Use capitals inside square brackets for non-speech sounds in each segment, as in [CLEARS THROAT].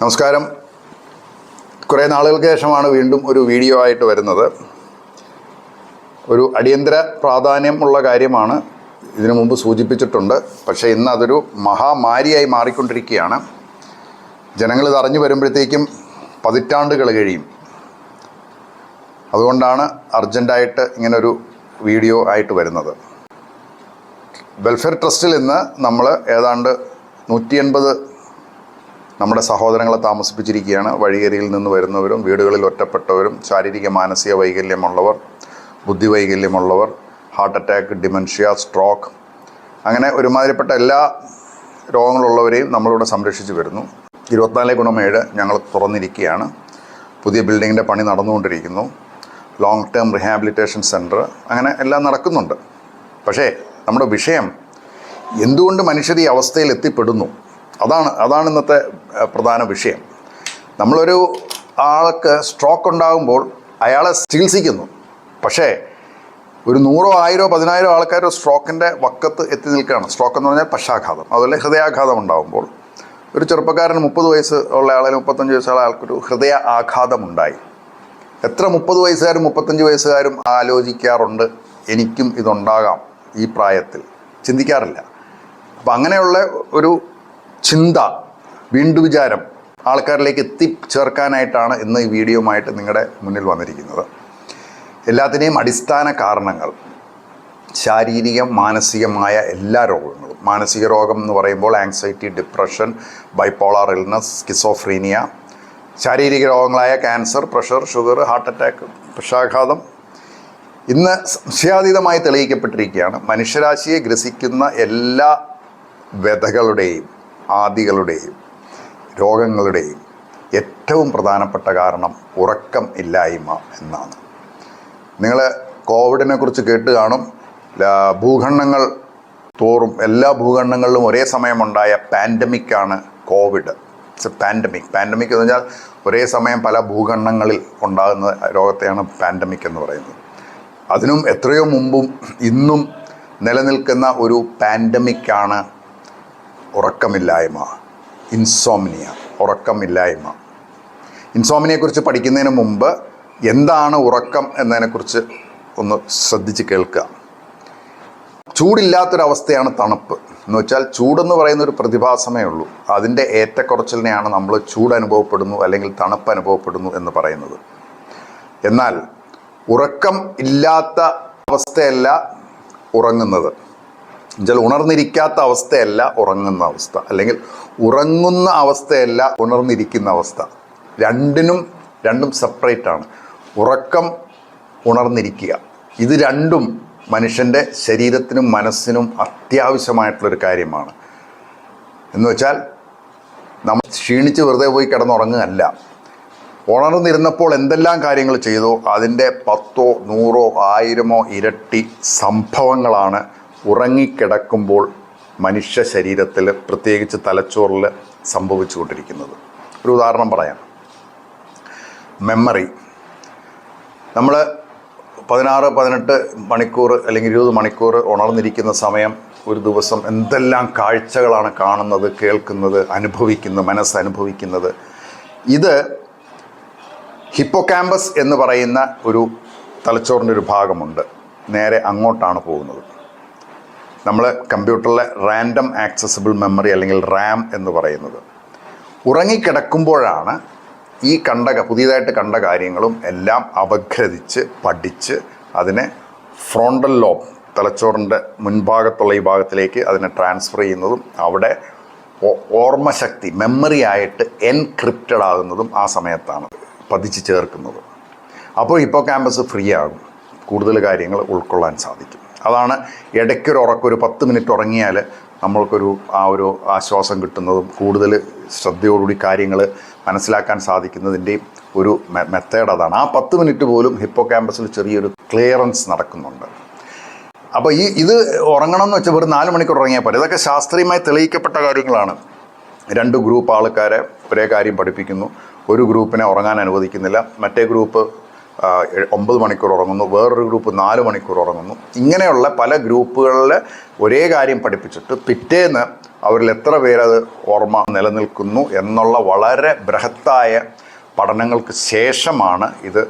നമസ്കാരം. കുറേ നാളുകൾക്ക് ശേഷമാണ് വീണ്ടും ഒരു വീഡിയോ ആയിട്ട് വരുന്നത്. ഒരു അടിയന്തര പ്രാധാന്യമുള്ള കാര്യമാണ് ഇതിനു മുമ്പ് സൂചിപ്പിച്ചിട്ടുണ്ട്. പക്ഷേ ഇന്ന് അതൊരു മഹാമാരിയായി മാറിക്കൊണ്ടിരിക്കുകയാണ്. ജനങ്ങൾ ഇത് അറിഞ്ഞു വരുമ്പോഴത്തേക്കും പതിറ്റാണ്ടുകൾ കഴിയും. അതുകൊണ്ടാണ് അർജന്റായിട്ട് ഇങ്ങനൊരു വീഡിയോ ആയിട്ട് വരുന്നത്. വെൽഫെയർ ട്രസ്റ്റിൽ ഇന്ന് നമ്മൾ ഏതാണ്ട് നൂറ്റി എൺപത് നമ്മുടെ സഹോദരങ്ങളെ താമസിപ്പിച്ചിരിക്കുകയാണ്. വഴിയരിയിൽ നിന്ന് വരുന്നവരും വീടുകളിൽ ഒറ്റപ്പെട്ടവരും ശാരീരിക മാനസിക വൈകല്യമുള്ളവർ ബുദ്ധി വൈകല്യമുള്ളവർ ഹാർട്ട് അറ്റാക്ക് ഡിമെൻഷ്യ സ്ട്രോക്ക് അങ്ങനെ ഒരുമാതിരിപ്പെട്ട എല്ലാ രോഗങ്ങളുള്ളവരെയും നമ്മളിവിടെ സംരക്ഷിച്ച് വരുന്നു. ഇരുപത്തിനാല് ഗുണമേഴ് ഞങ്ങൾ തുറന്നിരിക്കുകയാണ്. പുതിയ ബിൽഡിങ്ങിന്റെ പണി നടന്നുകൊണ്ടിരിക്കുന്നു. ലോങ് ടേം റിഹാബിലിറ്റേഷൻ സെന്റർ അങ്ങനെ എല്ലാം നടക്കുന്നുണ്ട്. പക്ഷേ നമ്മുടെ വിഷയം എന്തുകൊണ്ട് മനുഷ്യർ ഈ അവസ്ഥയിൽ എത്തിപ്പെടുന്നു? അതാണ് അതാണ് ഇന്നത്തെ പ്രധാന വിഷയം. നമ്മളൊരു ആൾക്ക് സ്ട്രോക്ക് ഉണ്ടാകുമ്പോൾ അയാളെ ചികിത്സിക്കുന്നു. പക്ഷേ ഒരു നൂറോ ആയിരോ പതിനായിരോ ആൾക്കാരോ സ്ട്രോക്കിന്റെ വക്കത്ത് എത്തി നിൽക്കുകയാണ്. സ്ട്രോക്ക് എന്ന് പറഞ്ഞാൽ പക്ഷാഘാതം. അതുപോലെ ഹൃദയാഘാതം ഉണ്ടാകുമ്പോൾ ഒരു ചെറുപ്പക്കാരൻ മുപ്പത് വയസ്സ് ഉള്ള ആളെ മുപ്പത്തഞ്ച് വയസ്സുള്ള ആൾക്കൊരു ഹൃദയ ആഘാതം ഉണ്ടായി. എത്ര മുപ്പത് വയസ്സുകാരും മുപ്പത്തഞ്ച് വയസ്സുകാരും ആലോചിക്കാറുണ്ട്? എനിക്കും ഇതുണ്ടാകാം ഈ പ്രായത്തിൽ. ചിന്തിക്കാറില്ല. അപ്പം അങ്ങനെയുള്ള ഒരു ചിന്ത വീണ്ടു വിചാരം ആൾക്കാരിലേക്ക് എത്തിച്ചേർക്കാനായിട്ടാണ് ഇന്ന് ഈ വീഡിയോയുമായിട്ട് നിങ്ങളുടെ മുന്നിൽ വന്നിരിക്കുന്നത്. എല്ലാത്തിനെയും അടിസ്ഥാന കാരണങ്ങൾ ശാരീരിക മാനസികമായ എല്ലാ രോഗങ്ങളും. മാനസിക രോഗം എന്ന് പറയുമ്പോൾ anxiety depression bipolar illness schizophrenia ശാരീരിക രോഗങ്ങളായ cancer pressure sugar heart attack പക്ഷാഘാതം ഇന്ന് സംശയാതീതമായി തെളിയിക്കപ്പെട്ടിരിക്കുകയാണ്. മനുഷ്യരാശിയെ ഗ്രസിക്കുന്ന എല്ലാ വ്യതകളുടെയും ആദികളുടെയും രോഗങ്ങളുടെയും ഏറ്റവും പ്രധാനപ്പെട്ട കാരണം ഉറക്കം ഇല്ലായ്മ എന്നാണ്. നിങ്ങൾ കോവിഡിനെ കുറിച്ച് കേട്ട് കാണും. ഭൂഖണ്ഡങ്ങൾ തോറും എല്ലാ ഭൂഖണ്ഡങ്ങളിലും ഒരേ സമയമുണ്ടായ പാൻഡമിക്കാണ് Covid. It's a pandemic pandemic എന്ന് പറഞ്ഞാൽ ഒരേ സമയം പല ഭൂഖണ്ഡങ്ങളിൽ ഉണ്ടാകുന്ന രോഗത്തെയാണ് പാൻഡമിക് എന്ന് പറയുന്നത്. അതിനും എത്രയോ മുമ്പും ഇന്നും നിലനിൽക്കുന്ന ഒരു പാൻഡമിക്കാണ് ഉറക്കമില്ലായ്മ ഇൻസോമിനിയ ഉറക്കമില്ലായ്മ. ഇൻസോമിനിയെക്കുറിച്ച് പഠിക്കുന്നതിന് മുമ്പ് എന്താണ് ഉറക്കം എന്നതിനെക്കുറിച്ച് ഒന്ന് ശ്രദ്ധിച്ച് കേൾക്കുക. ചൂടില്ലാത്തൊരവസ്ഥയാണ് തണുപ്പ്. എന്ന് വെച്ചാൽ ചൂടെന്ന് പറയുന്ന ഒരു പ്രതിഭാസമേ ഉള്ളൂ. അതിന്റെ ഏറ്റക്കുറച്ചിലിനെയാണ് നമ്മൾ ചൂട് അനുഭവപ്പെടുന്നു അല്ലെങ്കിൽ തണുപ്പ് അനുഭവപ്പെടുന്നു എന്ന് പറയുന്നത്. എന്നാൽ ഉറക്കം ഇല്ലാത്ത അവസ്ഥയല്ല ഉറങ്ങുന്നത്. എന്നുവെച്ചാൽ ഉണർന്നിരിക്കാത്ത അവസ്ഥയല്ല ഉറങ്ങുന്ന അവസ്ഥ. അല്ലെങ്കിൽ ഉറങ്ങുന്ന അവസ്ഥയല്ല ഉണർന്നിരിക്കുന്ന അവസ്ഥ. രണ്ടിനും രണ്ടും സെപ്പറേറ്റ് ആണ്. ഉറക്കം ഉണർന്നിരിക്കുക. ഇത് രണ്ടും മനുഷ്യന്റെ ശരീരത്തിനും മനസ്സിനും അത്യാവശ്യമായിട്ടുള്ളൊരു കാര്യമാണ്. എന്ന് വെച്ചാൽ നമ്മൾ ക്ഷീണിച്ച് വെറുതെ പോയി കിടന്നുറങ്ങുകയല്ല. ഉണർന്നിരുന്നപ്പോൾ എന്തെല്ലാം കാര്യങ്ങൾ ചെയ്തോ? അതിന്റെ പത്തോ നൂറോ ആയിരമോ ഇരട്ടി സംഭവങ്ങളാണ് ഉറങ്ങിക്കിടക്കുമ്പോൾ മനുഷ്യ ശരീരത്തിൽ പ്രത്യേകിച്ച് തലച്ചോറിൽ സംഭവിച്ചുകൊണ്ടിരിക്കുന്നത്. ഒരു ഉദാഹരണം പറയാം. മെമ്മറി. നമ്മൾ പതിനാറ് പതിനെട്ട് മണിക്കൂർ അല്ലെങ്കിൽ ഇരുപത് മണിക്കൂർ ഉണർന്നിരിക്കുന്ന സമയം ഒരു ദിവസം എന്തെല്ലാം കാഴ്ചകളാണ് കാണുന്നത് കേൾക്കുന്നത് അനുഭവിക്കുന്നത് മനസ്സ് അനുഭവിക്കുന്നത് ഇത് ഹിപ്പോകാമ്പസ് എന്ന് പറയുന്ന ഒരു തലച്ചോറിന്റെ ഒരു ഭാഗമുണ്ട്. നേരെ അങ്ങോട്ടാണ് പോകുന്നത്. നമ്മൾ കമ്പ്യൂട്ടറിലെ റാൻഡം ആക്സസിബിൾ മെമ്മറി അല്ലെങ്കിൽ റാം എന്ന് പറയുന്നത്. ഉറങ്ങിക്കിടക്കുമ്പോഴാണ് ഈ കണ്ട പുതിയതായിട്ട് കണ്ട കാര്യങ്ങളും എല്ലാം അപഗ്രഥിച്ച് പഠിച്ച് അതിനെ ഫ്രോണ്ടൽ ലോബ് തലച്ചോറിന്റെ മുൻഭാഗത്തുള്ള ഈ ഭാഗത്തിലേക്ക് അതിനെ ട്രാൻസ്ഫർ ചെയ്യുന്നതും അവിടെ ഓർമ്മശക്തി മെമ്മറി ആയിട്ട് എൻക്രിപ്റ്റഡ് ആകുന്നതും ആ സമയത്താണ് പതിച്ച് ചേർക്കുന്നത്. അപ്പോൾ ഇപ്പോൾ ക്യാമ്പസ് ഫ്രീ ആകും. കൂടുതൽ കാര്യങ്ങൾ ഉൾക്കൊള്ളാൻ സാധിക്കും. അതാണ് ഇടയ്ക്കൊരു ഒരു പത്ത് മിനിറ്റ് ഉറങ്ങിയാൽ നമ്മൾക്കൊരു ആ ഒരു ആശ്വാസം കിട്ടുന്നതും കൂടുതൽ ശ്രദ്ധയോടുകൂടി കാര്യങ്ങൾ മനസ്സിലാക്കാൻ സാധിക്കുന്നതിന്റെയും ഒരു മെത്തേഡ് അതാണ്. ആ പത്ത് മിനിറ്റ് പോലും ഹിപ്പോ ക്യാമ്പസിൽ ചെറിയൊരു ക്ലിയറൻസ് നടക്കുന്നുണ്ട്. അപ്പോൾ ഈ ഇത് ഉറങ്ങണം എന്ന് വെച്ചാൽ വെറും നാല് മണിക്കൂർ ഉറങ്ങിയാൽ പോലെ ഇതൊക്കെ ശാസ്ത്രീയമായി തെളിയിക്കപ്പെട്ട കാര്യങ്ങളാണ്. രണ്ട് ഗ്രൂപ്പ് ആൾക്കാരെ ഒരേ കാര്യം പഠിപ്പിക്കുന്നു. ഒരു ഗ്രൂപ്പിനെ ഉറങ്ങാൻ അനുവദിക്കുന്നില്ല. മറ്റേ ഗ്രൂപ്പ് ഒമ്പത് മണിക്കൂർ ഉറങ്ങുന്നു വേറൊരു ഗ്രൂപ്പ് നാല് മണിക്കൂർ ഉറങ്ങുന്നു. ഇങ്ങനെയുള്ള പല ഗ്രൂപ്പുകളിൽ ഒരേ കാര്യം പഠിപ്പിച്ചിട്ട് പിറ്റേന്ന് അവരിൽ എത്ര പേരത് ഓർമ്മ നിലനിൽക്കുന്നു എന്നുള്ള വളരെ ബൃഹത്തായ പഠനങ്ങൾക്ക് ശേഷമാണ് ഇത്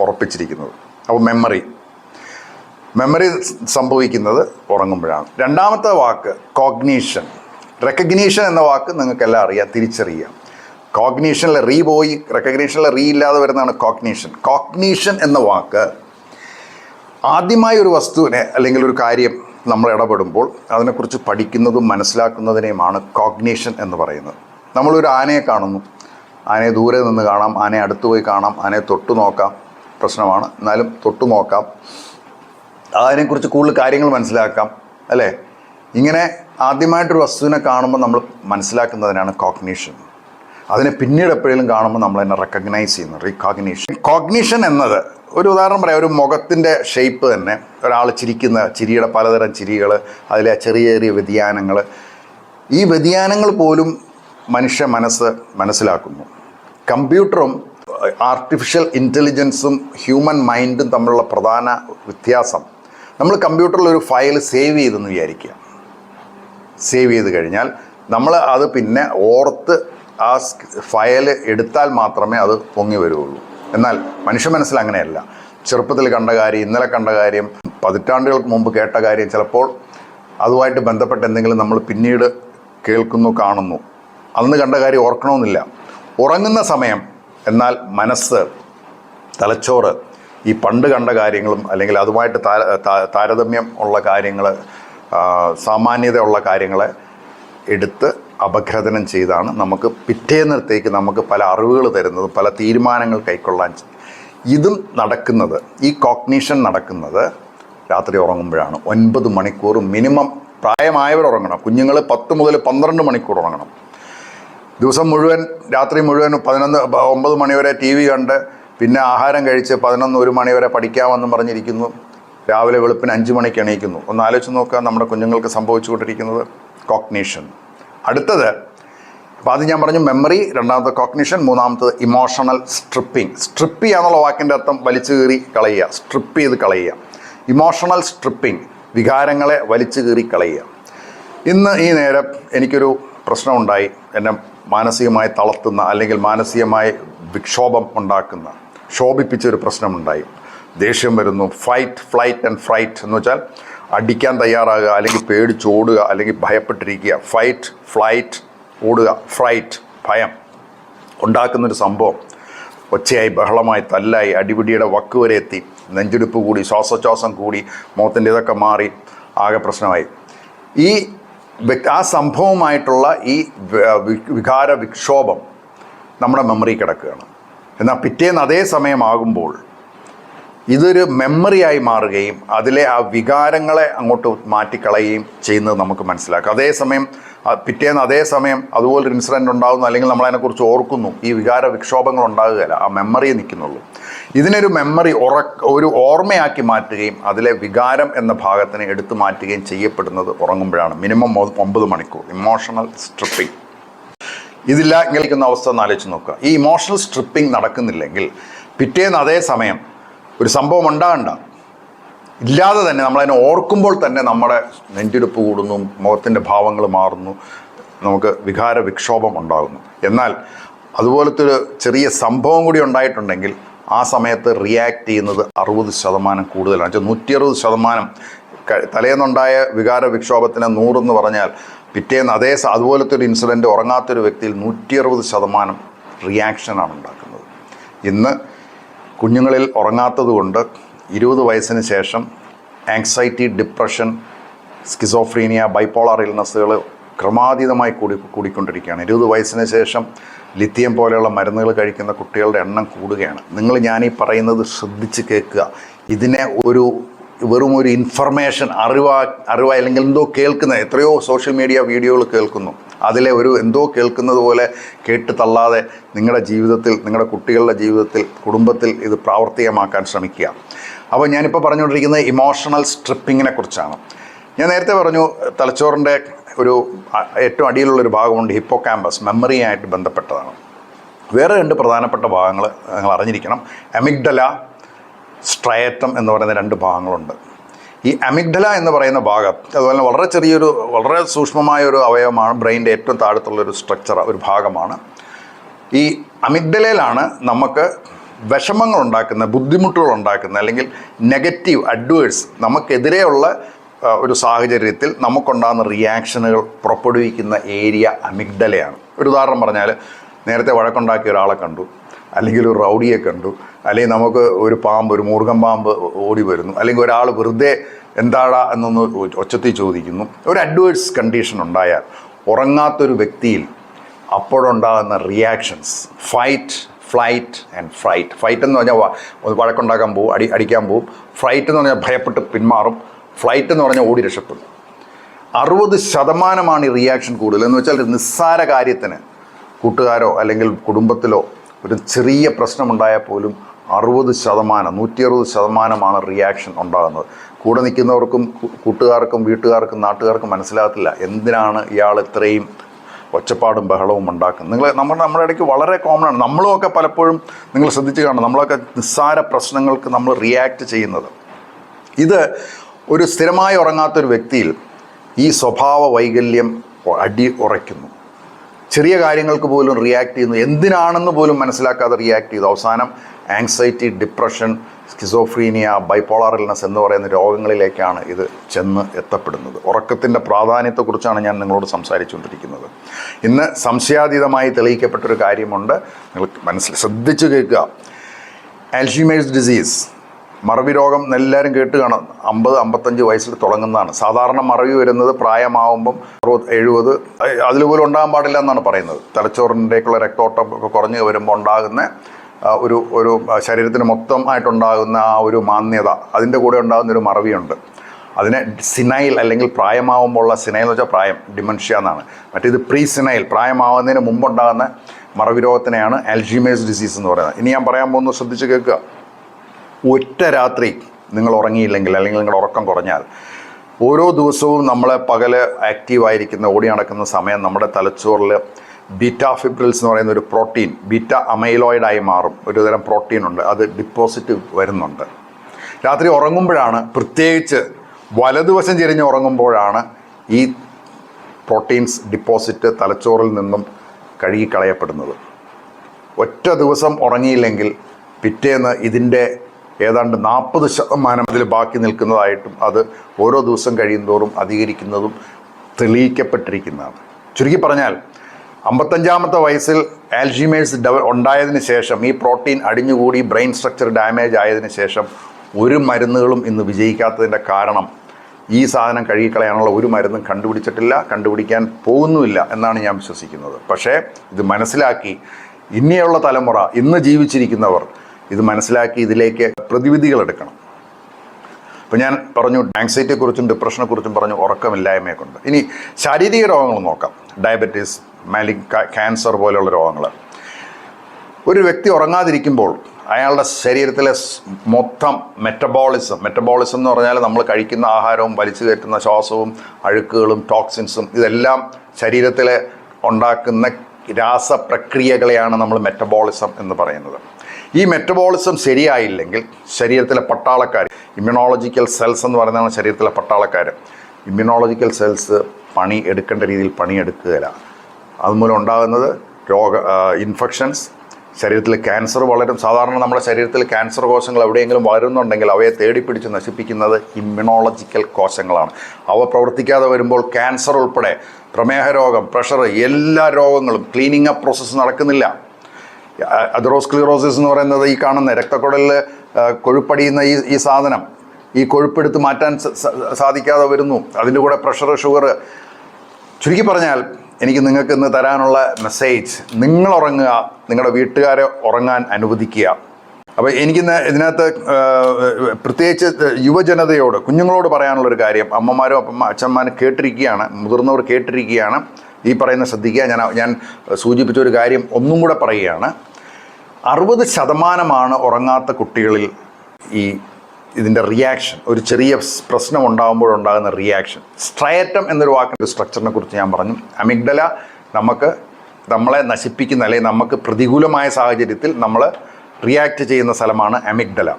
ഉറപ്പിച്ചിരിക്കുന്നത്. അപ്പോൾ മെമ്മറി. മെമ്മറി സംഭവിക്കുന്നത് ഉറങ്ങുമ്പോഴാണ്. രണ്ടാമത്തെ വാക്ക് കോഗ്നീഷൻ. റെക്കഗ്നീഷൻ എന്ന വാക്ക് നിങ്ങൾക്കെല്ലാം അറിയാം തിരിച്ചറിയാം. കോഗ്നീഷനിലെ റീ പോയി റെക്കഗ്നീഷനിലെ റീ ഇല്ലാതെ വരുന്നതാണ് കോഗ്നീഷൻ. കോഗ്നീഷൻ എന്ന വാക്ക് ആദ്യമായ ഒരു വസ്തുവിനെ അല്ലെങ്കിൽ ഒരു കാര്യം നമ്മൾ ഇടപെടുമ്പോൾ അതിനെക്കുറിച്ച് പഠിക്കുന്നതും മനസ്സിലാക്കുന്നതിനെയുമാണ് കോഗ്നീഷൻ എന്ന് പറയുന്നത്. നമ്മളൊരു ആനയെ കാണുന്നു. ആനയെ ദൂരെ നിന്ന് കാണാം ആനയെ അടുത്ത് പോയി കാണാം ആനയെ തൊട്ടു നോക്കാം പ്രശ്നമാണ്. എന്നാലും തൊട്ടു നോക്കാം. അതിനെക്കുറിച്ച് കൂടുതൽ കാര്യങ്ങൾ മനസ്സിലാക്കാം അല്ലേ? ഇങ്ങനെ ആദ്യമായിട്ടൊരു വസ്തുവിനെ കാണുമ്പോൾ നമ്മൾ മനസ്സിലാക്കുന്നതിനാണ് കോഗ്നീഷൻ. അതിനെ പിന്നീട് എപ്പോഴെങ്കിലും കാണുമ്പോൾ നമ്മൾ അതിനെ റെക്കഗ്നൈസ് ചെയ്യുന്നു റീകോഗ്നീഷൻ കോഗ്നീഷൻ എന്നത് ഒരു ഉദാഹരണം പറയാം ഒരു മുഖത്തിന്റെ ഷേപ്പ് തന്നെ ഒരാൾ ചിരിക്കുന്ന ചിരിയുടെ പലതരം ചിരികൾ അതിലെ ചെറിയ ചെറിയ വ്യതിയാനങ്ങൾ. ഈ വ്യതിയാനങ്ങൾ പോലും മനുഷ്യ മനസ്സ് മനസ്സിലാക്കുന്നു. കമ്പ്യൂട്ടറും ആർട്ടിഫിഷ്യൽ ഇന്റലിജൻസും ഹ്യൂമൻ മൈൻഡും തമ്മിലുള്ള പ്രധാന വ്യത്യാസം. നമ്മൾ കമ്പ്യൂട്ടറിൽ ഒരു ഫയൽ സേവ് ചെയ്തെന്ന് വിചാരിക്കുക. സേവ് ചെയ്ത് കഴിഞ്ഞാൽ നമ്മൾ അത് പിന്നെ ഓർത്ത് ആ ഫയൽ എടുത്താൽ മാത്രമേ അത് പൊങ്ങി വരുള്ളൂ എന്നാൽ മനുഷ്യ മനസ്സിൽ അങ്ങനെയല്ല. ചെറുപ്പത്തിൽ കണ്ട കാര്യം ഇന്നലെ കണ്ട കാര്യം പതിറ്റാണ്ടുകൾക്ക് മുമ്പ് കേട്ട കാര്യം ചിലപ്പോൾ അതുമായിട്ട് ബന്ധപ്പെട്ട് എന്തെങ്കിലും നമ്മൾ പിന്നീട് കേൾക്കുന്നു കാണുന്നു. അന്ന് കണ്ട കാര്യം ഓർക്കണമെന്നില്ല. ഉറങ്ങുന്ന സമയം എന്നാൽ മനസ്സ് തലച്ചോറ് ഈ പണ്ട് കണ്ട കാര്യങ്ങളും അല്ലെങ്കിൽ അതുമായിട്ട് താരതമ്യം ഉള്ള കാര്യങ്ങൾ സാമാന്യതയുള്ള കാര്യങ്ങളെ എടുത്ത് അപഗ്രഥനം ചെയ്താണ് നമുക്ക് പിറ്റേന്നത്തേക്ക് നമുക്ക് പല അറിവുകൾ തരുന്നത് പല തീരുമാനങ്ങൾ കൈക്കൊള്ളാൻ ഇതും നടക്കുന്നത് ഈ കോഗ്നീഷൻ നടക്കുന്നത് രാത്രി ഉറങ്ങുമ്പോഴാണ്. ഒൻപത് മണിക്കൂർ മിനിമം പ്രായമായവർ ഉറങ്ങണം. കുഞ്ഞുങ്ങൾ പത്ത് മുതൽ പന്ത്രണ്ട് മണിക്കൂർ ഉറങ്ങണം. ദിവസം മുഴുവൻ രാത്രി മുഴുവൻ പതിനൊന്ന് ഒമ്പത് മണിവരെ ടി വി കണ്ട് പിന്നെ ആഹാരം കഴിച്ച് പതിനൊന്ന് ഒരു മണിവരെ പഠിക്കാമെന്നും പറഞ്ഞിരിക്കുന്നു. രാവിലെ വെളുപ്പിന് അഞ്ച് മണിക്ക് എണീക്കുന്നു. ഒന്ന് ആലോചിച്ച് നോക്കുക നമ്മുടെ കുഞ്ഞുങ്ങൾക്ക് സംഭവിച്ചുകൊണ്ടിരിക്കുന്നത് കോഗ്നീഷൻ. അടുത്തത് അപ്പോൾ അത് ഞാൻ പറഞ്ഞു മെമ്മറി രണ്ടാമത്തെ കോഗ്നിഷൻ മൂന്നാമത്തത് ഇമോഷണൽ സ്ട്രിപ്പിംഗ് സ്ട്രിപ്പ് ചെയ്യാന്നുള്ള വാക്കിന്റെ അർത്ഥം വലിച്ചു കീറി കളയുക. സ്ട്രിപ്പ് ചെയ്ത് കളയുക. ഇമോഷണൽ സ്ട്രിപ്പിംഗ് വികാരങ്ങളെ വലിച്ചു കീറി കളയുക. ഇന്ന് ഈ നേരം എനിക്കൊരു പ്രശ്നമുണ്ടായി എന്നെ മാനസികമായി തളർത്തുന്ന അല്ലെങ്കിൽ മാനസികമായി വിക്ഷോഭം ഉണ്ടാക്കുന്ന ശോഭിപ്പിച്ചൊരു പ്രശ്നമുണ്ടായി ദേഷ്യം വരുന്നു. ഫൈറ്റ് ഫ്ലൈറ്റ് ആൻഡ് ഫ്രൈറ്റ് എന്ന് വെച്ചാൽ അടിക്കാൻ തയ്യാറാകുക അല്ലെങ്കിൽ പേടിച്ചോടുക അല്ലെങ്കിൽ ഭയപ്പെട്ടിരിക്കുക. ഫൈറ്റ് ഫ്ലൈറ്റ് ഓടുക. ഫ്രൈറ്റ് ഭയം. ഉണ്ടാക്കുന്നൊരു സംഭവം. ഒച്ചയായി ബഹളമായി തല്ലായി അടിപിടിയുടെ വക്ക് വരെ എത്തി. നെഞ്ചെടുപ്പ് കൂടി ശ്വാസോച്ഛ്വാസം കൂടി മുഖത്തിന്റെ ഇതൊക്കെ മാറി ആകെ പ്രശ്നമായി. ഈ ആ സംഭവമായിട്ടുള്ള ഈ വികാര വിക്ഷോഭം നമ്മുടെ മെമ്മറി കിടക്കുകയാണ്. എന്നാൽ പിറ്റേന്ന് അതേ സമയമാകുമ്പോൾ ഇതൊരു മെമ്മറിയായി മാറുകയും അതിലെ ആ വികാരങ്ങളെ അങ്ങോട്ട് മാറ്റിക്കളയുകയും ചെയ്യുന്നത് നമുക്ക് മനസ്സിലാക്കാം. അതേസമയം പിറ്റേന്ന് അതേസമയം അതുപോലൊരു ഇൻസിഡന്റ് ഉണ്ടാകുന്നു അല്ലെങ്കിൽ നമ്മളതിനെക്കുറിച്ച് ഓർക്കുന്നു ഈ വികാര വിക്ഷോഭങ്ങൾ ഉണ്ടാകുകയില്ല ആ മെമ്മറി നിൽക്കുന്നുള്ളൂ. ഇതിനൊരു മെമ്മറി ഉറ ഒരു ഓർമ്മയാക്കി മാറ്റുകയും അതിലെ വികാരം എന്ന ഭാഗത്തിന് എടുത്തു മാറ്റുകയും ചെയ്യപ്പെടുന്നത് ഉറങ്ങുമ്പോഴാണ്. മിനിമം ഒമ്പത് മണിക്കൂർ. ഇമോഷണൽ സ്ട്രിപ്പിംഗ് ഇതില്ല ഇങ്ങനെ അവസ്ഥ ഒന്ന് ആലോചിച്ച് നോക്കുക. ഈ ഇമോഷണൽ സ്ട്രിപ്പിംഗ് നടക്കുന്നില്ലെങ്കിൽ പിറ്റേന്ന് അതേ സമയം ഒരു സംഭവം ഉണ്ടാകണ്ട. ഇല്ലാതെ തന്നെ നമ്മളതിനെ ഓർക്കുമ്പോൾ തന്നെ നമ്മുടെ നെഞ്ചിടിപ്പ് കൂടുന്നു മുഖത്തിന്റെ ഭാവങ്ങൾ മാറുന്നു നമുക്ക് വികാര വിക്ഷോഭം ഉണ്ടാകുന്നു. എന്നാൽ അതുപോലത്തെ ഒരു ചെറിയ സംഭവം കൂടി ഉണ്ടായിട്ടുണ്ടെങ്കിൽ ആ സമയത്ത് റിയാക്ട് ചെയ്യുന്നത് അറുപത് ശതമാനം കൂടുതലാണ്. വെച്ചാൽ നൂറ്റി അറുപത് ശതമാനം തലേന്നുണ്ടായ വികാര വിക്ഷോഭത്തിന് നൂറെന്ന് പറഞ്ഞാൽ പിറ്റേന്ന് അതേ അതുപോലത്തെ ഒരു ഇൻസിഡന്റ് ഉറങ്ങാത്തൊരു വ്യക്തിയിൽ നൂറ്റി അറുപത് ശതമാനം റിയാക്ഷനാണ് ഉണ്ടാക്കുന്നത്. ഇന്ന് കുഞ്ഞുങ്ങളിൽ ഉറങ്ങാത്തതുകൊണ്ട് ഇരുപത് വയസ്സിന് ശേഷം ആങ്സൈറ്റി ഡിപ്രഷൻ സ്കിസോഫ്രീനിയ ബൈപ്പോളാർ ഇൽനസ്സുകൾ ക്രമാതീതമായി കൂടി കൂടിക്കൊണ്ടിരിക്കുകയാണ്. ഇരുപത് വയസ്സിന് ശേഷം ലിത്തിയം പോലെയുള്ള മരുന്നുകൾ കഴിക്കുന്ന കുട്ടികളുടെ എണ്ണം കൂടുകയാണ്. നിങ്ങൾ ഞാനീ പറയുന്നത് ശ്രദ്ധിച്ച് കേൾക്കുക. ഇതിനെ ഒരു വെറും ഒരു ഇൻഫർമേഷൻ അറിവാ അറിവാ അല്ലെങ്കിൽ എന്തോ കേൾക്കുന്ന എത്രയോ സോഷ്യൽ മീഡിയ വീഡിയോകൾ കേൾക്കുന്നു. അതിലെ ഒരു എന്തോ കേൾക്കുന്നത് പോലെ കേട്ട് തള്ളാതെ നിങ്ങളുടെ ജീവിതത്തിൽ നിങ്ങളുടെ കുട്ടികളുടെ ജീവിതത്തിൽ കുടുംബത്തിൽ ഇത് പ്രാവർത്തികമാക്കാൻ ശ്രമിക്കുക. അപ്പോൾ ഞാനിപ്പോൾ പറഞ്ഞുകൊണ്ടിരിക്കുന്നത് ഇമോഷണൽ സ്ട്രിപ്പിങ്ങിനെ കുറിച്ചാണ്. ഞാൻ നേരത്തെ പറഞ്ഞു തലച്ചോറിന്റെ ഒരു ഏറ്റവും അടിയിലുള്ളൊരു ഭാഗമുണ്ട് ഹിപ്പോ ക്യാമ്പസ് മെമ്മറിയായിട്ട് ബന്ധപ്പെട്ടതാണ്. വേറെ രണ്ട് പ്രധാനപ്പെട്ട ഭാഗങ്ങൾ നിങ്ങൾ അറിഞ്ഞിരിക്കണം. അമിഗ്ഡല സ്ട്രയറ്റം എന്ന് പറയുന്ന രണ്ട് ഭാഗങ്ങളുണ്ട്. ഈ അമിഗ്ഡല എന്ന് പറയുന്ന ഭാഗം അതുപോലെ വളരെ ചെറിയൊരു വളരെ സൂക്ഷ്മമായ ഒരു അവയവമാണ് ബ്രെയിന്റെ ഏറ്റവും താഴത്തുള്ള ഒരു സ്ട്രക്ചർ ഒരു ഭാഗമാണ്. ഈ അമിഗ്ഡലയിലാണ് നമുക്ക് വിഷമങ്ങൾ ഉണ്ടാക്കുന്ന ബുദ്ധിമുട്ടുകൾ ഉണ്ടാക്കുന്ന അല്ലെങ്കിൽ നെഗറ്റീവ് അഡ്വേഴ്സ് നമുക്കെതിരെയുള്ള ഒരു സാഹചര്യത്തിൽ നമുക്കുണ്ടാകുന്ന റിയാക്ഷനുകൾ പുറപ്പെടുവിക്കുന്ന ഏരിയ അമിഗ്ഡലയാണ്. ഒരു ഉദാഹരണം പറഞ്ഞാൽ നേരത്തെ വഴക്കുണ്ടാക്കിയ ഒരാളെ കണ്ടു അല്ലെങ്കിൽ ഒരു റൗഡിയെ കണ്ടു അല്ലെങ്കിൽ നമുക്ക് ഒരു പാമ്പ് ഒരു മൂർഖം പാമ്പ് ഓടി വരുന്നു. അല്ലെങ്കിൽ ഒരാൾ വെറുതെ എന്താടാ എന്നൊന്ന് ഒച്ചത്തിൽ ചോദിക്കുന്നു. ഒരു അഡ്വേഴ്സ് കണ്ടീഷൻ ഉണ്ടായാൽ ഉറങ്ങാത്തൊരു വ്യക്തിയിൽ അപ്പോഴുണ്ടാകുന്ന reactions fight flight and fright fight എന്ന് പറഞ്ഞാൽ വഴക്കുണ്ടാക്കാൻ പോകും അടി അടിക്കാൻ പോകും ഫ്ലൈറ്റ് എന്ന് പറഞ്ഞാൽ ഭയപ്പെട്ട് പിന്മാറും. ഫ്ലൈറ്റ് എന്ന് പറഞ്ഞാൽ ഓടി രക്ഷപ്പെടും. അറുപത് ശതമാനമാണ് ഈ റിയാക്ഷൻ കൂടുതൽ. എന്ന് വെച്ചാൽ നിസ്സാര കാര്യത്തിന് കൂട്ടുകാരോ അല്ലെങ്കിൽ കുടുംബത്തിലോ ഒരു ചെറിയ പ്രശ്നമുണ്ടായാൽ പോലും അറുപത് ശതമാനം നൂറ്റി അറുപത് ശതമാനമാണ് റിയാക്ഷൻ ഉണ്ടാകുന്നത്. കൂടെ നിൽക്കുന്നവർക്കും കൂട്ടുകാർക്കും വീട്ടുകാർക്കും നാട്ടുകാർക്കും മനസ്സിലാകത്തില്ല എന്തിനാണ് ഇയാൾ ഇത്രയും ഒച്ചപ്പാടും ബഹളവും ഉണ്ടാക്കുന്നത്. നിങ്ങൾ നമ്മുടെ നമ്മുടെ ഇടയ്ക്ക് വളരെ കോമൺ ആണ്. നമ്മളുമൊക്കെ പലപ്പോഴും നിങ്ങൾ ശ്രദ്ധിച്ച് കാണണം. നമ്മളൊക്കെ നിസ്സാര പ്രശ്നങ്ങൾക്ക് നമ്മൾ റിയാക്ട് ചെയ്യുന്നത്. ഇത് ഒരു സ്ഥിരമായി ഉറങ്ങാത്തൊരു വ്യക്തിയിൽ ഈ സ്വഭാവ വൈകല്യം അടി ഉറയ്ക്കുന്നു. ചെറിയ കാര്യങ്ങൾക്ക് പോലും റിയാക്ട് ചെയ്യുന്നു. എന്തിനാണെന്ന് പോലും മനസ്സിലാക്കാതെ റിയാക്ട് ചെയ്തു. അവസാനം anxiety depression schizophrenia bipolar illness എന്ന് പറയുന്ന രോഗങ്ങളിലേക്കാണ് ഇത് ചെന്ന് എത്തപ്പെടുന്നത്. ഉറക്കത്തിന്റെ പ്രാധാന്യത്തെക്കുറിച്ചാണ് ഞാൻ നിങ്ങളോട് സംസാരിച്ചുകൊണ്ടിരിക്കുന്നത്. ഇന്ന് സംശയാതീതമായി തെളിയിക്കപ്പെട്ടൊരു കാര്യമുണ്ട്. നിങ്ങൾ മനസ്സിൽ ശ്രദ്ധിച്ച് കേൾക്കുക. ആൽഷിമേഴ്സ് ഡിസീസ് മറവി രോഗം എല്ലാവരും കേട്ട് കാണും. അമ്പത് അമ്പത്തഞ്ച് വയസ്സിൽ തുടങ്ങുന്നതാണ്. സാധാരണ മറവി വരുന്നത് പ്രായമാവുമ്പം അറുപത് എഴുപത് അതിൽ പോലും ഉണ്ടാകാൻ പാടില്ല എന്നാണ് പറയുന്നത്. തലച്ചോറിന്റെയൊക്കെയുള്ള രക്തോട്ടം ഒക്കെ കുറഞ്ഞ് വരുമ്പോൾ ഉണ്ടാകുന്ന ഒരു ഒരു ശരീരത്തിന് മൊത്തം ആയിട്ടുണ്ടാകുന്ന ആ ഒരു മാന്യത അതിന്റെ കൂടെ ഉണ്ടാകുന്ന ഒരു മറവിയുണ്ട്. അതിനെ സിനൈൽ അല്ലെങ്കിൽ പ്രായമാവുമ്പോഴുള്ള സിനൈൽ എന്ന് വെച്ചാൽ പ്രായം ഡിമൻഷ്യ എന്നാണ്. മറ്റേത് പ്രീ സിനൈൽ പ്രായമാവുന്നതിന് മുമ്പുണ്ടാകുന്ന മറവി രോഗത്തിനെയാണ് ആൽഷീമേഴ്സ് ഡിസീസ് എന്ന് പറയുന്നത്. ഇനി ഞാൻ പറയാൻ പോകുന്നത് ശ്രദ്ധിച്ച് കേൾക്കുക. ഒറ്റ രാത്രി നിങ്ങൾ ഉറങ്ങിയില്ലെങ്കിൽ അല്ലെങ്കിൽ നിങ്ങളുടെ ഉറക്കം കുറഞ്ഞാൽ ഓരോ ദിവസവും നമ്മളെ പകൽ ആക്റ്റീവായിരിക്കുന്ന ഓടി നടക്കുന്ന സമയം നമ്മുടെ തലച്ചോറിൽ ബീറ്റ ഫിബ്രിൽസ് എന്ന് പറയുന്ന ഒരു പ്രോട്ടീൻ ബീറ്റ അമൈലോയിഡായി മാറും. ഒരു തരം പ്രോട്ടീൻ ഉണ്ട് അത് ഡിപ്പോസിറ്റ് വരുന്നുണ്ട്. രാത്രി ഉറങ്ങുമ്പോഴാണ് പ്രത്യേകിച്ച് വലതുവശം ചെരിഞ്ഞ് ഉറങ്ങുമ്പോഴാണ് ഈ പ്രോട്ടീൻസ് ഡിപ്പോസിറ്റ് തലച്ചോറിൽ നിന്നും കഴുകിക്കളയപ്പെടുന്നത്. ഒറ്റ ദിവസം ഉറങ്ങിയില്ലെങ്കിൽ പിറ്റേന്ന് ഇതിന്റെ ഏതാണ്ട് നാൽപ്പത് ശതമാനം അതിൽ ബാക്കി നിൽക്കുന്നതായിട്ടും അത് ഓരോ ദിവസം കഴിയുന്തോറും അധികരിക്കുന്നതും തെളിയിക്കപ്പെട്ടിരിക്കുന്നതാണ്. ചുരുക്കി പറഞ്ഞാൽ അമ്പത്തഞ്ചാമത്തെ വയസ്സിൽ ആൽഷിമേഴ്സ് ഡെവ ഉണ്ടായതിനു ശേഷം ഈ പ്രോട്ടീൻ അടിഞ്ഞുകൂടി ബ്രെയിൻ സ്ട്രക്ചർ ഡാമേജ് ആയതിനു ശേഷം ഒരു മരുന്നുകളും ഇന്ന് വിജയിക്കാത്തതിന്റെ കാരണം ഈ സാധനം കഴുകിക്കളയാനുള്ള ഒരു മരുന്നും കണ്ടുപിടിച്ചിട്ടില്ല കണ്ടുപിടിക്കാൻ പോകുന്നുമില്ല എന്നാണ് ഞാൻ വിശ്വസിക്കുന്നത്. പക്ഷേ ഇത് മനസ്സിലാക്കി ഇനിയുള്ള തലമുറ ഇന്ന് ജീവിച്ചിരിക്കുന്നവർ ഇത് മനസ്സിലാക്കി ഇതിലേക്ക് പ്രതിവിധികൾ എടുക്കണം. അപ്പോൾ ഞാൻ പറഞ്ഞു ആങ്സൈറ്റിയെക്കുറിച്ചും ഡിപ്രഷനെക്കുറിച്ചും പറഞ്ഞു ഉറക്കമില്ലായ്മയെ കൊണ്ട് ഇനി ശാരീരിക രോഗങ്ങൾ നോക്കാം. ഡയബറ്റീസ് മാലിക് ക്യാൻസർ പോലെയുള്ള രോഗങ്ങൾ. ഒരു വ്യക്തി ഉറങ്ങാതിരിക്കുമ്പോൾ അയാളുടെ ശരീരത്തിലെ മൊത്തം മെറ്റബോളിസം മെറ്റബോളിസം എന്ന് പറഞ്ഞാൽ നമ്മൾ കഴിക്കുന്ന ആഹാരവും വലിച്ചു കയറ്റുന്ന ശ്വാസവും അഴുക്കുകളും ടോക്സിൻസും ഇതെല്ലാം ശരീരത്തിലെ ഉണ്ടാക്കുന്ന രാസപ്രക്രിയകളെയാണ് നമ്മൾ മെറ്റബോളിസം എന്ന് പറയുന്നത്. ഈ മെറ്റബോളിസം ശരിയായില്ലെങ്കിൽ ശരീരത്തിലെ പട്ടാളക്കാർ ഇമ്മ്യൂണോളജിക്കൽ സെൽസ് എന്ന് പറയുന്നതാണ് ശരീരത്തിലെ പട്ടാളക്കാർ ഇമ്മ്യൂണോളജിക്കൽ സെൽസ് പണി എടുക്കേണ്ട രീതിയിൽ പണിയെടുക്കുകയില്ല. അതുമൂലം ഉണ്ടാകുന്നത് രോഗ ഇൻഫെക്ഷൻസ് ശരീരത്തിൽ ക്യാൻസർ വളരും. സാധാരണ നമ്മുടെ ശരീരത്തിൽ ക്യാൻസർ കോശങ്ങൾ എവിടെയെങ്കിലും വളരുന്നുണ്ടെങ്കിൽ അവയെ തേടിപ്പിടിച്ച് നശിപ്പിക്കുന്നത് ഇമ്മ്യൂണോളജിക്കൽ കോശങ്ങളാണ്. അവ പ്രവർത്തിക്കാതെ വരുമ്പോൾ ക്യാൻസർ ഉൾപ്പെടെ പ്രമേഹ രോഗം പ്രഷർ എല്ലാ രോഗങ്ങളും ക്ലീനിങ് അപ്പ് പ്രോസസ്സ് നടക്കുന്നില്ല. അതറോസ്ക്ലിറോസിസ് എന്ന് പറയുന്നത് ഈ കാണുന്ന രക്തക്കുടലിൽ കൊഴുപ്പടിയുന്ന ഈ ഈ സാധനം ഈ കൊഴുപ്പെടുത്ത് മാറ്റാൻ സാധിക്കാതെ വരുന്നു. അതിന്റെ കൂടെ പ്രഷർ ഷുഗർ ചുരുക്കി പറഞ്ഞാൽ എനിക്ക് നിങ്ങൾക്ക് ഇന്ന് തരാനുള്ള മെസ്സേജ് നിങ്ങൾ ഉറങ്ങുക നിങ്ങളുടെ വീട്ടുകാരെ ഉറങ്ങാൻ അനുവദിക്കുക. അപ്പോൾ എനിക്കിന്ന് ഇതിനകത്ത് പ്രത്യേകിച്ച് യുവജനതയോട് കുഞ്ഞുങ്ങളോട് പറയാനുള്ളൊരു കാര്യം. അമ്മമാരും അപ്പം അച്ഛന്മാരും കേട്ടിരിക്കുകയാണ് മുതിർന്നവർ കേട്ടിരിക്കുകയാണ്. ഈ പറയുന്ന ശ്രദ്ധിക്കുക. ഞാൻ ഞാൻ സൂചിപ്പിച്ച ഒരു കാര്യം ഒന്നും കൂടെ പറയുകയാണ്. അറുപത് ശതമാനമാണ് ഉറങ്ങാത്ത കുട്ടികളിൽ ഈ ഇതിന്റെ റിയാക്ഷൻ ഒരു ചെറിയ പ്രശ്നം ഉണ്ടാകുമ്പോഴുണ്ടാകുന്ന റിയാക്ഷൻ സ്ട്രയറ്റം എന്നൊരു വാക്കിന്റെ സ്ട്രക്ചറിനെ കുറിച്ച് ഞാൻ പറഞ്ഞു. അമിഗ്ഡല നമുക്ക് നമ്മളെ നശിപ്പിക്കുന്ന അല്ലെങ്കിൽ നമുക്ക് പ്രതികൂലമായ സാഹചര്യത്തിൽ നമ്മൾ റിയാക്ട് ചെയ്യുന്ന സ്ഥലമാണ് അമിഗ്ഡല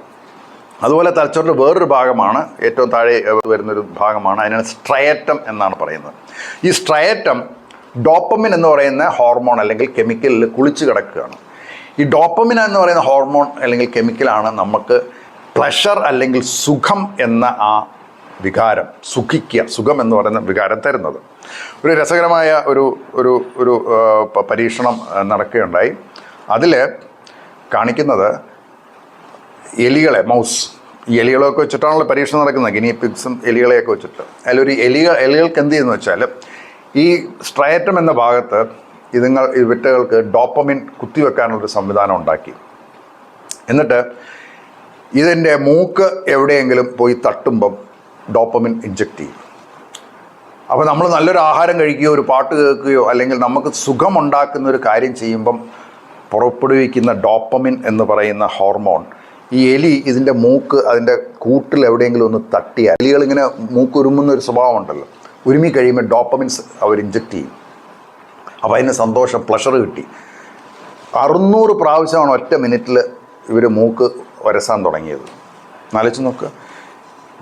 അതുപോലെ തലച്ചോറിന്റെ വേറൊരു ഭാഗമാണ് ഏറ്റവും താഴെ വരുന്നൊരു ഭാഗമാണ് അതിനാണ് സ്ട്രയറ്റം എന്നാണ് പറയുന്നത്. ഈ സ്ട്രയറ്റം ഡോപ്പമിൻ എന്ന് പറയുന്ന ഹോർമോൺ അല്ലെങ്കിൽ കെമിക്കലിൽ കുളിച്ച് കിടക്കുകയാണ്. ഈ ഡോപ്പമിൻ എന്ന് പറയുന്ന ഹോർമോൺ അല്ലെങ്കിൽ കെമിക്കലാണ് നമുക്ക് പ്ലഷർ അല്ലെങ്കിൽ സുഖം എന്ന ആ വികാരം സുഖിക്കുക സുഖം എന്ന് പറയുന്ന വികാരം തരുന്നത്. ഒരു രസകരമായ ഒരു ഒരു ഒരു പരീക്ഷണം നടക്കുകയുണ്ടായി. അതിൽ കാണിക്കുന്നത് എലികളെ മൗസ്. ഈ എലികളൊക്കെ വെച്ചിട്ടാണല്ലോ പരീക്ഷണം നടക്കുന്നത്. ഗിനി പിക്സും എലികളെയൊക്കെ വെച്ചിട്ട്. അതിലൊരു എലികൾ എലികൾക്ക് എന്ത് ചെയ്യുന്നു വെച്ചാൽ ഈ സ്ട്രയറ്റം എന്ന ഭാഗത്ത് ഇതുങ്ങൾ വിറ്റകൾക്ക് ഡോപ്പമിൻ കുത്തിവെക്കാനുള്ളൊരു സംവിധാനം ഉണ്ടാക്കി. എന്നിട്ട് ഇതിന്റെ മൂക്ക് എവിടെയെങ്കിലും പോയി തട്ടുമ്പം ഡോപ്പമിൻ ഇഞ്ചെക്റ്റ് ചെയ്യും. അപ്പോൾ നമ്മൾ നല്ലൊരു ആഹാരം കഴിക്കുകയോ ഒരു പാട്ട് കേൾക്കുകയോ അല്ലെങ്കിൽ നമുക്ക് സുഖമുണ്ടാക്കുന്ന ഒരു കാര്യം ചെയ്യുമ്പം പുറപ്പെടുവിക്കുന്ന ഡോപ്പമിൻ എന്ന് പറയുന്ന ഹോർമോൺ ഈ എലി ഇതിന്റെ മൂക്ക് അതിന്റെ കൂട്ടിൽ എവിടെയെങ്കിലും ഒന്ന് തട്ടിയാൽ എലികളിങ്ങനെ മൂക്ക് ഉരുമുന്ന ഒരു സ്വഭാവം ഉണ്ടല്ലോ. ഉരുമി കഴിയുമ്പോൾ ഡോപ്പമിൻസ് അവർ ഇഞ്ചെക്റ്റ് ചെയ്യും. അപ്പോൾ അതിന് സന്തോഷം പ്ലഷർ കിട്ടി. അറുന്നൂറ് പ്രാവശ്യമാണ് ഒറ്റ മിനിറ്റിൽ ഇവർ മൂക്ക് വരസാൻ തുടങ്ങിയത്. നാലിച്ച് നോക്ക്.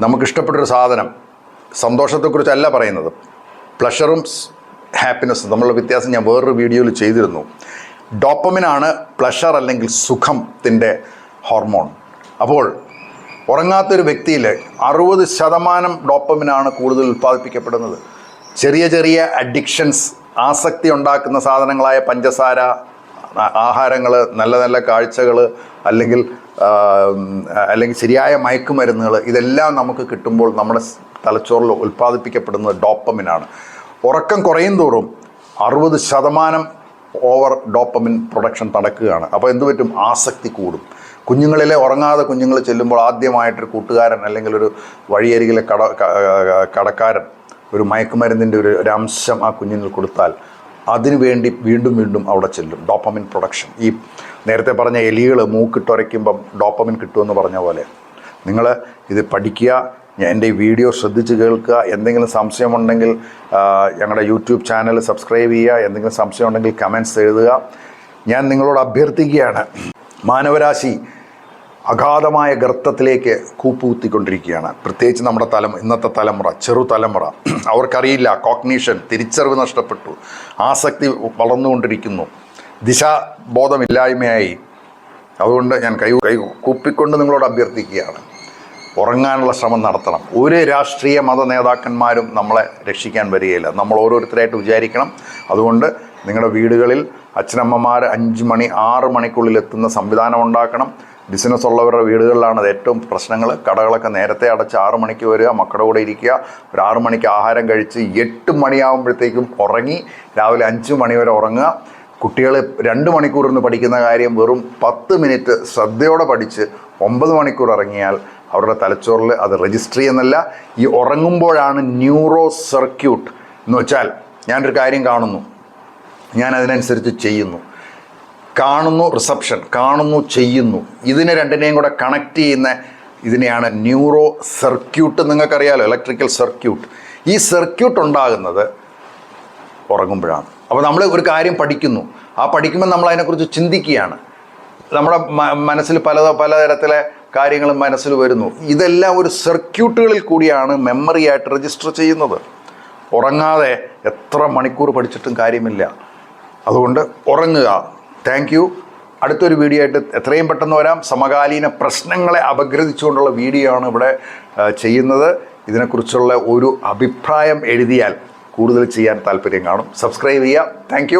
നമുക്കിഷ്ടപ്പെട്ടൊരു സാധനം സന്തോഷത്തെക്കുറിച്ചല്ല പറയുന്നത് പ്ലഷറും ഹാപ്പിനെസ്സും തമ്മിലുള്ള വ്യത്യാസം ഞാൻ വേറൊരു വീഡിയോയിൽ ചെയ്തിരുന്നു. ഡോപ്പമിനാണ് പ്ലഷർ അല്ലെങ്കിൽ സുഖത്തിന്റെ ഹോർമോൺ അപ്പോൾ ഉറങ്ങാത്തൊരു വ്യക്തിയിൽ അറുപത് ശതമാനം ഡോപ്പമിനാണ് കൂടുതൽ ഉൽപ്പാദിപ്പിക്കപ്പെടുന്നത് ചെറിയ ചെറിയ അഡിക്ഷൻസ് ആസക്തി ഉണ്ടാക്കുന്ന സാധനങ്ങളായ പഞ്ചസാര ആഹാരങ്ങൾ നല്ല നല്ല കാഴ്ചകൾ അല്ലെങ്കിൽ അല്ലെങ്കിൽ ശരിയായ മയക്കുമരുന്നുകൾ ഇതെല്ലാം നമുക്ക് കിട്ടുമ്പോൾ നമ്മുടെ തലച്ചോറിൽ ഉൽപ്പാദിപ്പിക്കപ്പെടുന്നത് ഡോപ്പമിനാണ്. ഉറക്കം കുറയും തോറും അറുപത് ശതമാനം ഓവർ ഡോപ്പമിൻ പ്രൊഡക്ഷൻ നടക്കുകയാണ്. അപ്പോൾ എന്തു പറ്റും? ആസക്തി കൂടും. കുഞ്ഞുങ്ങളിലെ ഉറങ്ങാതെ കുഞ്ഞുങ്ങൾ ചെല്ലുമ്പോൾ ആദ്യമായിട്ടൊരു കൂട്ടുകാരൻ അല്ലെങ്കിൽ ഒരു വഴിയരികിലെ കട കടക്കാരൻ ഒരു മയക്കുമരുന്നിന്റെ ഒരു അംശം ആ കുഞ്ഞുങ്ങൾ കൊടുത്താൽ അതിനു വേണ്ടി വീണ്ടും അവിടെ ചെല്ലും. ഡോപ്പമിൻ പ്രൊഡക്ഷൻ ഈ നേരത്തെ പറഞ്ഞ എലികൾ മൂക്കിട്ടുരയ്ക്കുമ്പം ഡോപ്പമിൻ കിട്ടുമെന്ന് പറഞ്ഞ പോലെ. നിങ്ങൾ ഇത് പഠിക്കുക എന്റെ ഈ വീഡിയോ ശ്രദ്ധിച്ച് കേൾക്കുക. എന്തെങ്കിലും സംശയമുണ്ടെങ്കിൽ ഞങ്ങളുടെ യൂട്യൂബ് ചാനൽ സബ്സ്ക്രൈബ് ചെയ്യുക. എന്തെങ്കിലും സംശയമുണ്ടെങ്കിൽ കമൻസ് എഴുതുക. ഞാൻ നിങ്ങളോട് അഭ്യർത്ഥിക്കുകയാണ്. മാനവരാശി അഗാധമായ ഗർത്തത്തിലേക്ക് കൂപ്പുകുത്തിക്കൊണ്ടിരിക്കുകയാണ്. പ്രത്യേകിച്ച് നമ്മുടെ തലമുറ ഇന്നത്തെ തലമുറ ചെറു തലമുറ. [CLEARS THROAT] അവർക്കറിയില്ല കോഗ്നീഷൻ തിരിച്ചറിവ് നഷ്ടപ്പെട്ടു. ആസക്തി വളർന്നുകൊണ്ടിരിക്കുന്നു. ദിശാബോധമില്ലായ്മയായി. അതുകൊണ്ട് ഞാൻ കൈ കൈ കൂപ്പിക്കൊണ്ട് നിങ്ങളോട് അഭ്യർത്ഥിക്കുകയാണ്. ഉറങ്ങാനുള്ള ശ്രമം നടത്തണം. ഒരു രാഷ്ട്രീയ മത നേതാക്കന്മാരും നമ്മളെ രക്ഷിക്കാൻ വരികയില്ല. നമ്മൾ ഓരോരുത്തരായിട്ട് വിചാരിക്കണം. അതുകൊണ്ട് നിങ്ങളുടെ വീടുകളിൽ അച്ഛനമ്മമാർ അഞ്ച് മണി ആറ് മണിക്കുള്ളിൽ എത്തുന്ന സംവിധാനം ഉണ്ടാക്കണം. ബിസിനസ് ഉള്ളവരുടെ വീടുകളിലാണ് അത് ഏറ്റവും പ്രശ്നങ്ങൾ. കടകളൊക്കെ നേരത്തെ അടച്ച് ആറ് മണിക്ക് വരിക മക്കളുടെ കൂടെ ഇരിക്കുക. ഒരു ആറ് മണിക്ക് ആഹാരം കഴിച്ച് എട്ട് മണിയാകുമ്പോഴത്തേക്കും ഉറങ്ങി രാവിലെ അഞ്ച് മണി വരെ ഉറങ്ങുക. കുട്ടികൾ രണ്ട് മണിക്കൂർ നിന്ന് പഠിക്കുന്ന കാര്യം വെറും പത്ത് മിനിറ്റ് ശ്രദ്ധയോടെ പഠിച്ച് ഒമ്പത് മണിക്കൂർ ഇറങ്ങിയാൽ അവരുടെ തലച്ചോറിൽ അത് രജിസ്റ്റർ ചെയ്യുന്നല്ല ഈ ഉറങ്ങുമ്പോഴാണ് ന്യൂറോ സർക്യൂട്ട് എന്ന് വെച്ചാൽ ഞാനൊരു കാര്യം കാണുന്നു. ഞാൻ അതിനനുസരിച്ച് ചെയ്യുന്നു. കാണുന്നു റിസപ്ഷൻ കാണുന്നു ചെയ്യുന്നു. ഇതിനെ രണ്ടിനെയും കൂടെ കണക്ട് ചെയ്യുന്ന ഇതിനെയാണ് ന്യൂറോ സർക്യൂട്ട് നിങ്ങൾക്കറിയാലോ ഇലക്ട്രിക്കൽ സർക്യൂട്ട് ഈ സർക്യൂട്ട് ഉണ്ടാകുന്നത് ഉറങ്ങുമ്പോഴാണ്. അപ്പോൾ നമ്മൾ ഒരു കാര്യം പഠിക്കുന്നു. ആ പഠിക്കുമ്പോൾ നമ്മൾ അതിനെക്കുറിച്ച് ചിന്തിക്കുകയാണ്. നമ്മുടെ മനസ്സിൽ പല പലതരത്തിലെ കാര്യങ്ങളും മനസ്സിൽ വരുന്നു. ഇതെല്ലാം ഒരു സർക്യൂട്ടുകളിൽ കൂടിയാണ് മെമ്മറി ആയിട്ട് രജിസ്റ്റർ ചെയ്യുന്നത്. ഉറങ്ങാതെ എത്ര മണിക്കൂർ പഠിച്ചിട്ടും കാര്യമില്ല. അതുകൊണ്ട് ഉറങ്ങുക. താങ്ക് യു അടുത്തൊരു വീഡിയോ ആയിട്ട് എത്രയും പെട്ടെന്ന് വരാം. സമകാലീന പ്രശ്നങ്ങളെ അപഗ്രഥിച്ചുകൊണ്ടുള്ള വീഡിയോ ആണ് ഇവിടെ ചെയ്യുന്നത്. ഇതിനെക്കുറിച്ചുള്ള ഒരു അഭിപ്രായം എഴുതിയാൽ കൂടുതൽ ചെയ്യാൻ താല്പര്യം കാണും. സബ്സ്ക്രൈബ് ചെയ്യുക. താങ്ക്